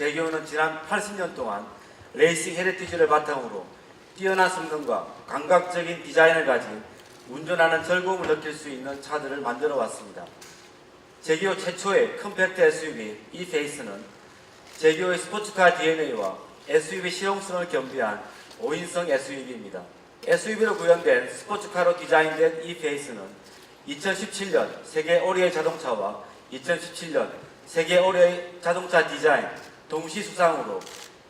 제기호는 지난 80년 동안 레이싱 헤리티지를 바탕으로 뛰어난 성능과 감각적인 디자인을 가진 운전하는 즐거움을 느낄 수 있는 차들을 만들어 왔습니다. 제기호 최초의 컴팩트 SUV E-페이스는 제기호의 스포츠카 DNA와 SUV 실용성을 겸비한 5인승 SUV입니다. SUV로 구현된 스포츠카로 디자인된 E-페이스는 2017년 세계 올해의 자동차와 2017년 세계 올해의 자동차 디자인 동시 수상으로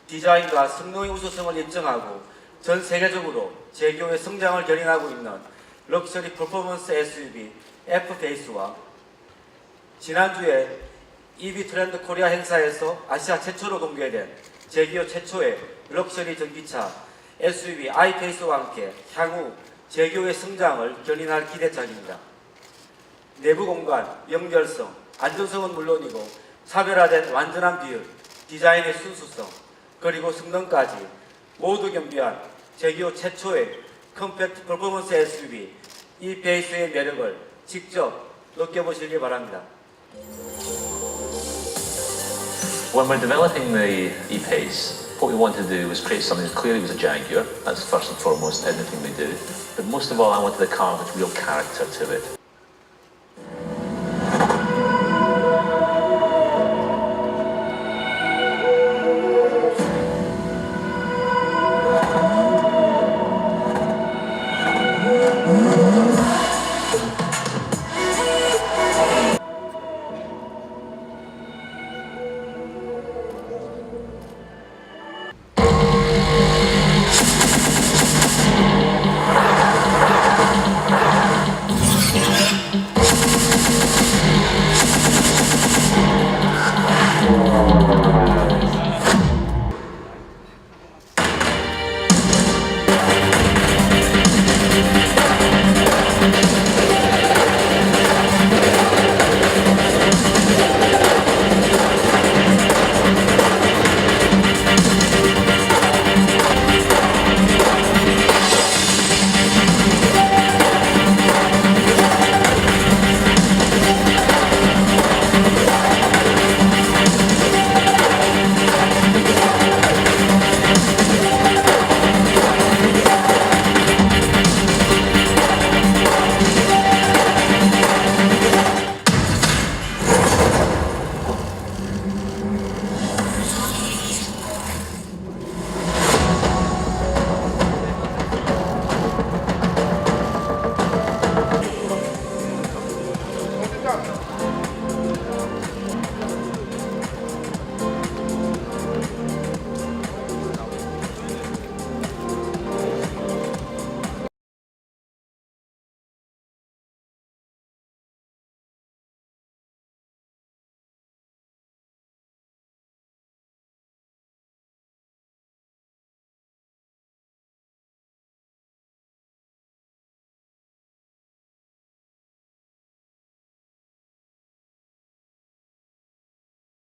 디자인과 성능의 우수성을 인정하고 전 세계적으로 제기호의 성장을 견인하고 있는 럭셔리 퍼포먼스 SUV F-페이스와 지난주에 EV 트렌드 코리아 행사에서 아시아 최초로 공개된 제기호 최초의 럭셔리 전기차 SUV i페이스와 함께 향후 제기호의 성장을 견인할 기대작입니다. 내부 공간, 연결성, 안전성은 물론이고 차별화된 완전한 비율, 디자인의 순수성, 그리고 성능까지 모두 겸비한 제기호 최초의 컴팩트 퍼포먼스 SUV 이 베이스의 매력을 직접 느껴보시기 바랍니다. When we're developing the e-Pace, what we wanted to do was create something that clearly was a Jaguar. That's first and foremost in everything we do. But most of all, I wanted the car with real character to it.